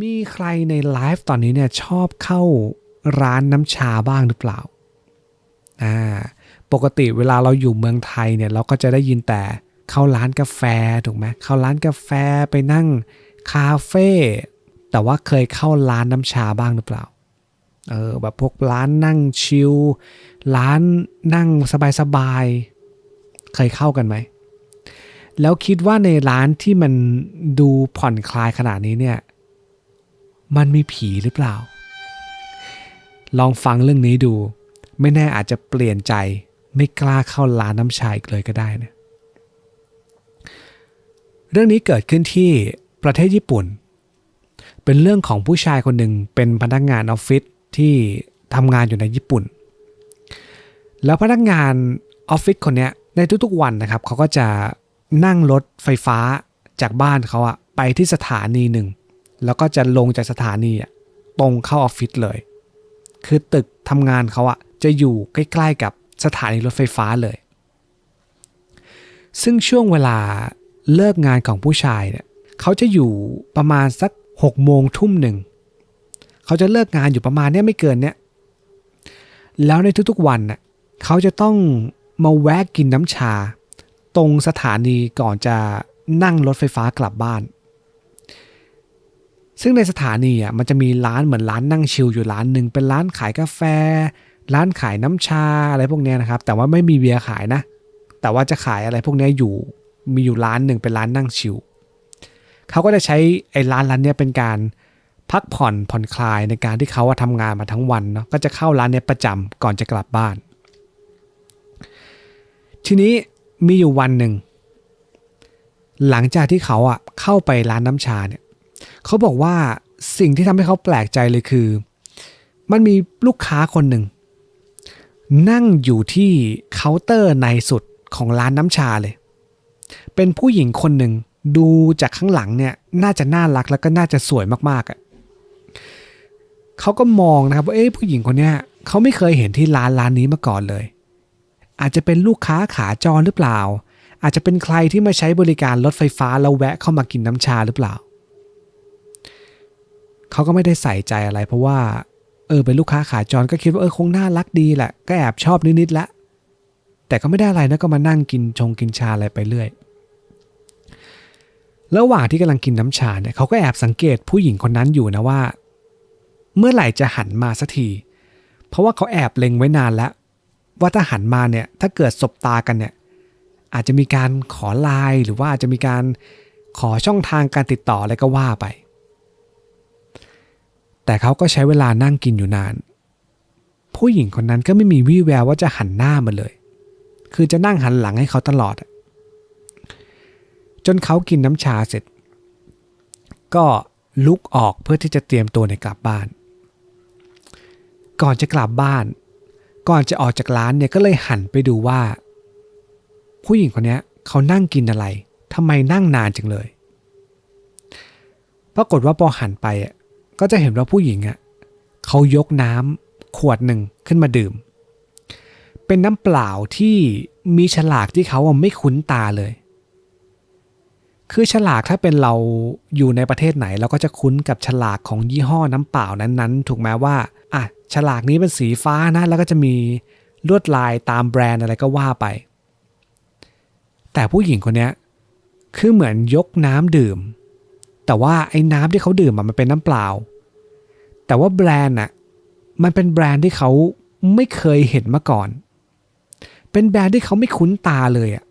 มีใครในไลฟ์ตอนนี้เนี่ยชอบเข้าร้านน้ำชาบ้างหรือเปล่าอ่าปกติเวลาเราอยู่เมืองไทยเนี่ยเราก็จะได้ยินแต่เข้าร้านกาแฟถูกไหมเข้าร้านกาแฟไปนั่งคาเฟ่แต่ว่าเคยเข้าร้านน้ำชาบ้างหรือเปล่าเออแบบพวกร้านนั่งชิลร้านนั่งสบายๆเคยเข้ากันไหมแล้วคิดว่าในร้านที่มันดูผ่อนคลายขนาดนี้เนี่ย มันมีผีหรือเปล่า ลองฟังเรื่องนี้ดู ไม่แน่อาจจะเปลี่ยนใจไม่กล้าเข้าร้านน้ำชาอีกเลยก็ได้นะเรื่องนี้เกิดขึ้นที่ประเทศญี่ปุ่น เป็นเรื่องของผู้ชายคนหนึ่งเป็นพนักงานออฟฟิศที่ทำงานอยู่ในญี่ปุ่น แล้วพนักงานออฟฟิศคนนี้ในทุกๆวันนะครับเขาก็จะนั่งรถไฟฟ้าจากบ้านเขาอะไปที่สถานีหนึ่ง แล้วก็จะลงจากสถานีตรงเข้าออฟฟิศเลย คือตึกทำงานเขาอะจะอยู่ใกล้ๆกับสถานีรถไฟฟ้าเลย ซึ่งช่วงเวลาเลิกงานของผู้ชายเนี่ยเขาจะอยู่ประมาณสัก6โมงทุ่มหนึ่ง เขาจะเลิกงานอยู่ประมาณเนี้ยไม่เกินเนี้ย แล้วในทุกๆวันน่ะเขาจะต้องมาแวะกินน้ำชา ตรงสถานีก่อนจะนั่งรถไฟฟ้ากลับบ้าน ซึ่งในสถานีอะมันจะมีร้านเหมือนร้านนั่งชิลอยู่ร้านหนึ่งเป็นร้านขายกาแฟ ร้านขายน้ำชาอะไรพวกเนี้ยนะครับ แต่ว่าไม่มีเบียร์ขายนะ แต่ว่าจะขายอะไรพวกเนี้ยอยู่มีอยู่ร้านหนึ่งเป็นร้านนั่งชิลเขาก็จะใช้ไอ้ร้านร้านเนี้ยเป็นการพักผ่อนผ่อนคลายในการที่เขาอะทำงานมาทั้งวันเนาะก็จะเข้าร้านเนี้ยประจำก่อนจะกลับบ้าน ทีนี้มีอยู่วันหนึ่งหลังจากที่เขาอะเข้าไปร้านน้ำชาเนี่ย เขาบอกว่าสิ่งที่ทำให้เขาแปลกใจเลยคือ มันมีลูกค้าคนหนึ่ง นั่งอยู่ที่เคาน์เตอร์ในสุดของร้านน้ำชาเลย เป็นผู้หญิงคนหนึ่งดูจากข้างหลังเนี่ยน่าจะน่ารักแล้วก็น่าจะสวยมากๆอะ่ะเขาก็มองนะครับว่าเอ๊ะผู้หญิงคนเนี้ยเขาไม่เคยเห็นที่ร้านร้านนี้มาก่อนเลย อาจจะเป็นลูกค้าขาจรหรือเปล่า อาจจะเป็นใครที่มาใช้บริการรถไฟฟ้าแล้วแวะเข้ามากินน้ำชาหรือเปล่า เขาก็ไม่ได้ใส่ใจอะไร เพราะว่า เออเป็นลูกค้าขาจรก็คิดว่าเออคงน่ารักดีแหละ ก็แอบชอบนิดๆละ แต่ก็ไม่ได้อะไรนะก็มานั่งกินชงกินชาอะไรไปเรื่อย ระหว่างที่กำลังกินน้ำชาเนี่ยเขาก็แอบสังเกตผู้หญิงคนนั้นอยู่นะว่า เมื่อไหร่จะหันมาสักที เพราะว่าเขาแอบเล็งไว้นานแล้ว ว่าถ้าหันมาเนี่ยถ้าเกิดสบตากันเนี่ยอาจจะมีการขอไลน์หรือว่าอาจจะมีการขอช่องทางการติดต่ออะไรก็ว่าไป แต่เขาก็ใช้เวลานั่งกินอยู่นาน ผู้หญิงคนนั้นก็ไม่มีวี่แววว่าจะหันหน้ามาเลย คือจะนั่งหันหลังให้เขาตลอด จนเขากินน้ำชาเสร็จ ก็ลุกออกเพื่อที่จะเตรียมตัวในกลับบ้าน ก่อนจะกลับบ้าน ก่อนจะออกจากร้านเนี่ยก็เลยหันไปดูว่า ผู้หญิงคนนี้เขานั่งกินอะไรทำไมนั่งนานจังเลย ปรากฏว่าพอหันไปอะ ก็จะเห็นว่าผู้หญิงอะเขายกน้ำขวดหนึ่งขึ้นมาดื่ม เป็นน้ำเปล่าที่มีฉลากที่เขาไม่คุ้นตาเลย คือฉลากถ้าเป็นเราอยู่ในประเทศไหน เราก็จะคุ้นกับฉลากของยี่ห้อน้ำเปล่านั้นๆ ถูกไหมว่าอะฉลากนี้เป็นสีฟ้านะ แล้วก็จะมีลวดลายตามแบรนด์อะไรก็ว่าไป แต่ผู้หญิงคนนี้คือเหมือนยกน้ำดื่ม แต่ว่าไอ้น้ำที่เขาดื่มมันเป็นน้ำเปล่า แต่ว่าแบรนด์อะมันเป็นแบรนด์ที่เขาไม่เคยเห็นมาก่อน เป็นแบรนด์ที่เขาไม่คุ้นตาเลยอะ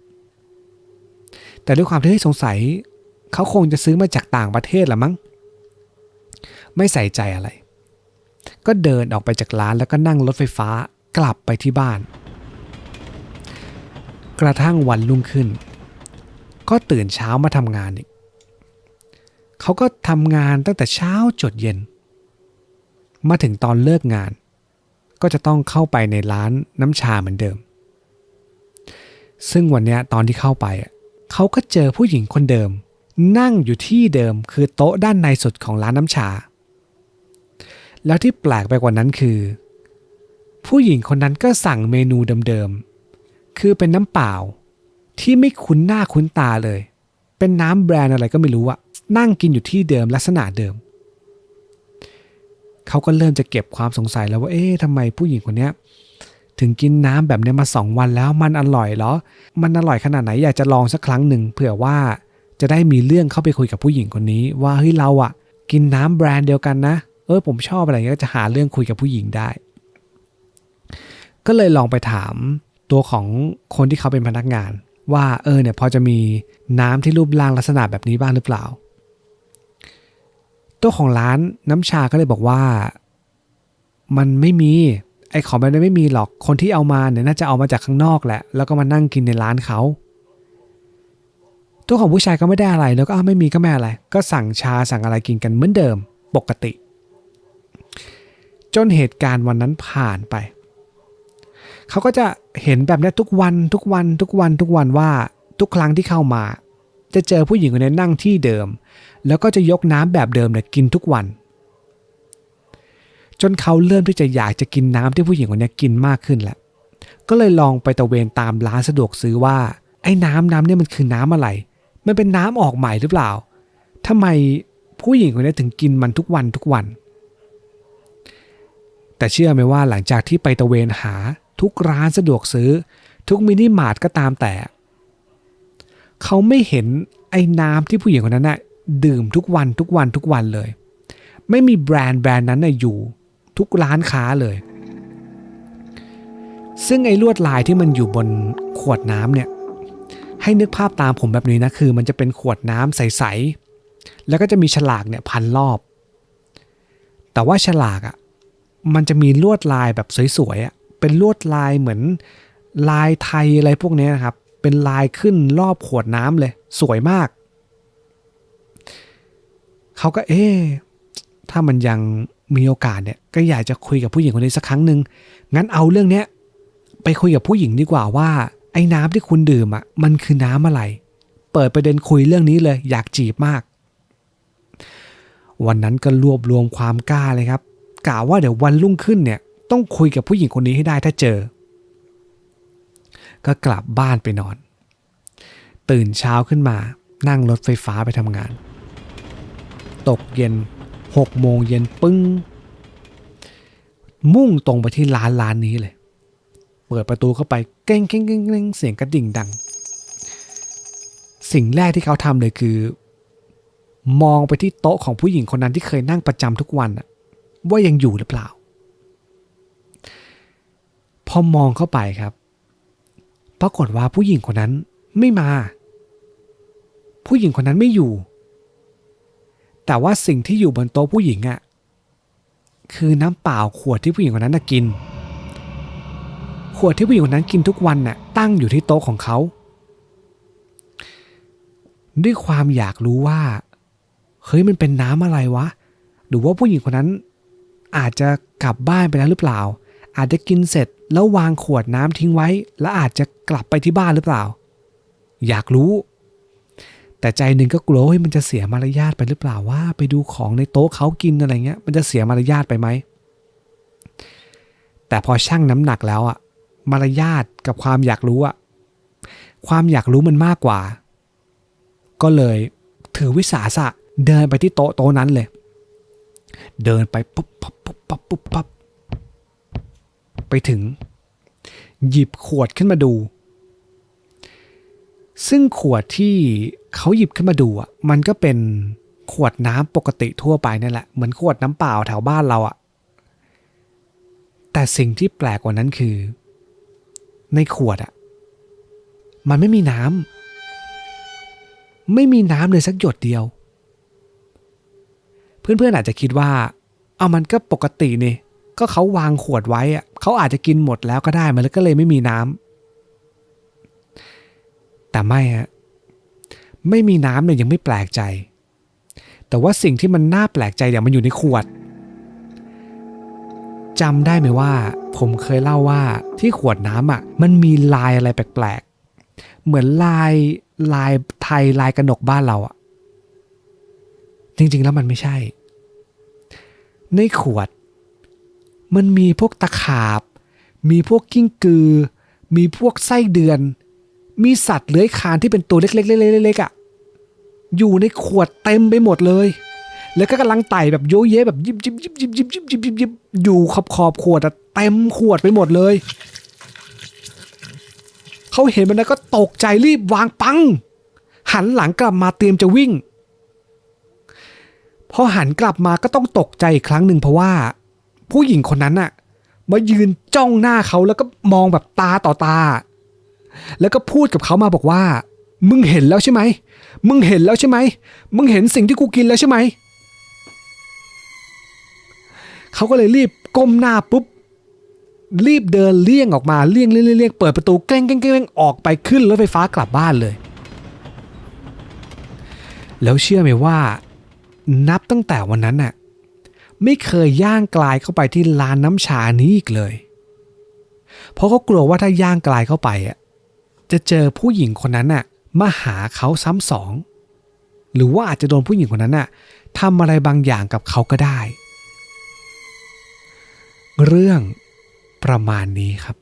แต่ด้วยความที่สงสัยเขาคงจะซื้อมาจากต่างประเทศละมั้ง ไม่ใส่ใจอะไร ก็เดินออกไปจากร้านแล้วก็นั่งรถไฟฟ้ากลับไปที่บ้าน กระทั่งวันรุ่งขึ้น ก็ตื่นเช้ามาทำงานอีก เขาก็ทำงานตั้งแต่เช้าจดเย็น มาถึงตอนเลิกงาน ก็จะต้องเข้าไปในร้านน้ำชาเหมือนเดิม ซึ่งวันนี้ตอนที่เข้าไป เขาก็เจอผู้หญิงคนเดิม นั่งอยู่ที่เดิมคือโต๊ะด้านในสุดของร้านน้ำชา แล้วที่แปลกไปกว่านั้นคือ ผู้หญิงคนนั้นก็สั่งเมนูเดิมๆ คือเป็นน้ำเปล่าที่ไม่คุ้นหน้าคุ้นตาเลย เป็นน้ำแบรนด์อะไรก็ไม่รู้อะ นั่งกินอยู่ที่เดิมลักษณะเดิม เขาก็เริ่มจะเก็บความสงสัยแล้วว่าเอ๊ะทำไมผู้หญิงคนนี้ถึงกินน้ำแบบนี้มาสองวันแล้วมันอร่อยเหรอ มันอร่อยขนาดไหนอยากจะลองสักครั้งหนึ่งเผื่อว่าจะได้มีเรื่องเข้าไปคุยกับผู้หญิงคนนี้ ว่าเฮ้ยเราอะกินน้ำแบรนด์เดียวกันนะ เออผมชอบอะไรเงี้ยก็จะหาเรื่องคุยกับผู้หญิงได้ ก็เลยลองไปถามตัวของคนที่เขาเป็นพนักงาน ว่าเออเนี่ยพอจะมีน้ำที่รูปร่างลักษณะแบบนี้บ้างหรือเปล่า ตัวของร้านน้ำชาก็เลยบอกว่า มันไม่มีไอ้ของแบบนี้ไม่มีหรอกคนที่เอามาเนี่ยน่าจะเอามาจากข้างนอกแหละ แล้วก็มานั่งกินในร้านเขาตัวของผู้ชายก็ไม่ได้อะไรแล้วก็ไม่มีก็ไม่อะไร ก็สั่งชาสั่งอะไรกินกันเหมือนเดิมปกติ จนเหตุการณ์วันนั้นผ่านไป เขาก็จะเห็นแบบนี้ทุกวันทุกวันทุกวันทุกวันว่าทุกครั้งที่เข้ามา จะเจอผู้หญิงคนนี้นั่งที่เดิม แล้วก็จะยกน้ำแบบเดิมเนี่ยกินทุกวัน จนเขาเริ่มที่จะอยากจะกินน้ำที่ผู้หญิงคนนี้กินมากขึ้นแหละ ก็เลยลองไปตะเวนตามร้านสะดวกซื้อว่า ไอ้น้ำน้ำเนี่ยมันคือน้ำอะไร มันเป็นน้ำออกใหม่หรือเปล่าทำไมผู้หญิงคนนี้ถึงกินมันทุกวันทุกวัน แต่เชื่อไหมว่าหลังจากที่ไปตะเวนหาทุกร้านสะดวกซื้อ ทุกมินิมาร์ทก็ตามแต่ เขาไม่เห็นไอ้น้ำที่ผู้หญิงคนนั้นน่ะดื่มทุกวันทุกวันทุกวันเลย ไม่มีแบรนด์แบรนด์นั้นน่ะอยู่ทุกร้านค้าเลย ซึ่งไอ้ลวดลายที่มันอยู่บนขวดน้ำเนี่ยให้นึกภาพตามผมแบบนี้นะคือ มันจะเป็นขวดน้ำใสๆแล้วก็จะมีฉลากเนี่ยพันรอบ แต่ว่าฉลากอะ่ะมันจะมีลวดลายแบบสวยๆอะเป็นลวดลายเหมือนลายไทยอะไรพวกนี้นะครับ เป็นลายขึ้นรอบขวดน้ำเลย สวยมาก เขาก็เอ๊ถ้ามันยังมีโอกาสเนี่ยก็อยากจะคุยกับผู้หญิงคนนี้สักครั้งหนึ่งงั้นเอาเรื่องเนี้ยไปคุยกับผู้หญิงดีกว่าว่า ไอ้น้ำที่คุณดื่มอะมันคือน้ำอะไร เปิดประเด็นคุยเรื่องนี้เลย อยากจีบมาก วันนั้นก็รวบรวมความกล้าเลยครับกล่าวว่าเดี๋ยววันรุ่งขึ้นเนี่ย ต้องคุยกับผู้หญิงคนนี้ให้ได้ถ้าเจอ ก็กลับบ้านไปนอน ตื่นเช้าขึ้นมานั่งรถไฟฟ้าไปทำงาน ตกเย็นหกโมงเย็นปึ้ง มุ่งตรงไปที่ร้านร้านนี้เลย เปิดประตูเข้าไปเก้งเก้งเก้งเก้งเสียงกระดิ่งดัง สิ่งแรกที่เขาทำเลยคือ มองไปที่โต๊ะของผู้หญิงคนนั้นที่เคยนั่งประจำทุกวันว่ายังอยู่หรือเปล่า พอมองเข้าไปครับ ปรากฏว่าผู้หญิงคนนั้นไม่มา ผู้หญิงคนนั้นไม่อยู่ แต่ว่าสิ่งที่อยู่บนโต๊ะผู้หญิงอะ่ะคือน้ำเปล่าขวดที่ผู้หญิงคนนั้นกิน ขวดที่ผู้หญิงคนนั้นกินทุกวันน่ะตั้งอยู่ที่โต๊ะของเขา ด้วยความอยากรู้ว่าเฮ้ยมันเป็นน้ำอะไรวะ หรือว่าผู้หญิงคนนั้น อาจจะกลับบ้านไปแล้วหรือเปล่า อาจจะกินเสร็จ แล้ววางขวดน้ำทิ้งไว้ แล้วอาจจะกลับไปที่บ้านหรือเปล่า อยากรู้ แต่ใจหนึ่งก็กลัวว่ามันจะเสียมารยาทไปหรือเปล่าว่า ไปดูของในโต๊ะเขากินอะไรเงี้ย มันจะเสียมารยาทไปไหมแต่พอชั่งน้ำหนักแล้วอะมารยาทกับความอยากรู้อะความอยากรู้มันมากกว่า ก็เลยถือวิสาสะเดินไปที่โต๊ะโต๊ะนั้นเลย เดินไปปุ๊บปั๊บปุ๊บปั๊บปุ๊บปั๊บ ไปถึง หยิบขวดขึ้นมาดู ซึ่งขวดที่เขาหยิบขึ้นมาดูอะมันก็เป็นขวดน้ำปกติทั่วไปนั่นแหละเหมือนขวดน้ำเปล่าแถวบ้านเราอะแต่สิ่งที่แปลกกว่านั้นคือ ในขวดอะมันไม่มีน้ำไม่มีน้ำเลยสักหยดเดียว เพื่อนๆอาจจะคิดว่า เอามันก็ปกตินี่ก็เขาวางขวดไว้อะ เขาอาจจะกินหมดแล้วก็ได้มันก็เลยไม่มีน้ำแต่ไม่ฮะไม่มีน้ำเนี่ยยังไม่แปลกใจ แต่ว่าสิ่งที่มันน่าแปลกใจเนี่ยมันอยู่ในขวดจำได้ไหมว่า ผมเคยเล่าว่าที่ขวดน้ำอะ มันมีลายอะไรแปลกๆ เหมือนลายลายไทยลายกระหนกบ้านเราอะ จริงๆแล้วมันไม่ใช่ ในขวด มันมีพวกตะขาบ มีพวกกิ้งกือ มีพวกไส้เดือน มีสัตว์เลื้อยคลานที่เป็นตัวเล็กๆๆๆๆอะอยู่ในขวดเต็มไปหมดเลย แล้วก็กำลังไต่แบบโยเยแบบยิบยิบยิบยิบยิบยิบยิบยิบยิบอยู่ขอบขอบขวดอะเต็มขวดไปหมดเลยเขาเห็นมันแล้วก็ตกใจรีบวางปัง หันหลังกลับมาเตรียมจะวิ่งพอหันกลับมาก็ต้องตกใจอีกครั้งหนึ่งเพราะว่า ผู้หญิงคนนั้นน่ะมายืนจ้องหน้าเขาแล้วก็มองแบบตาต่อตา แล้วก็พูดกับเขามาบอกว่า มึงเห็นแล้วใช่ไหม มึงเห็นแล้วใช่ไหม มึงเห็นสิ่งที่กูกินแล้วใช่ไหม เขาก็เลยรีบก้มหน้าปุ๊บ รีบเดินเลี่ยงออกมาเลี่ยงเลี่ยงเลี่ยงเปิดประตูเกล้งเกล้งเกล้งออกไปขึ้นรถไฟฟ้ากลับบ้านเลย แล้วเชื่อไหมว่า นับตั้งแต่วันนั้นน่ะ ไม่เคยย่างกลายเข้าไปที่ร้านน้ำชานี้อีกเลย เพราะเขากลัวว่าถ้าย่างกลายเข้าไปอะจะเจอผู้หญิงคนนั้นน่ะมาหาเขาซ้ำสอง หรือว่าอาจจะโดนผู้หญิงคนนั้นน่ะทำอะไรบางอย่างกับเขาก็ได้ เรื่องประมาณนี้ครับ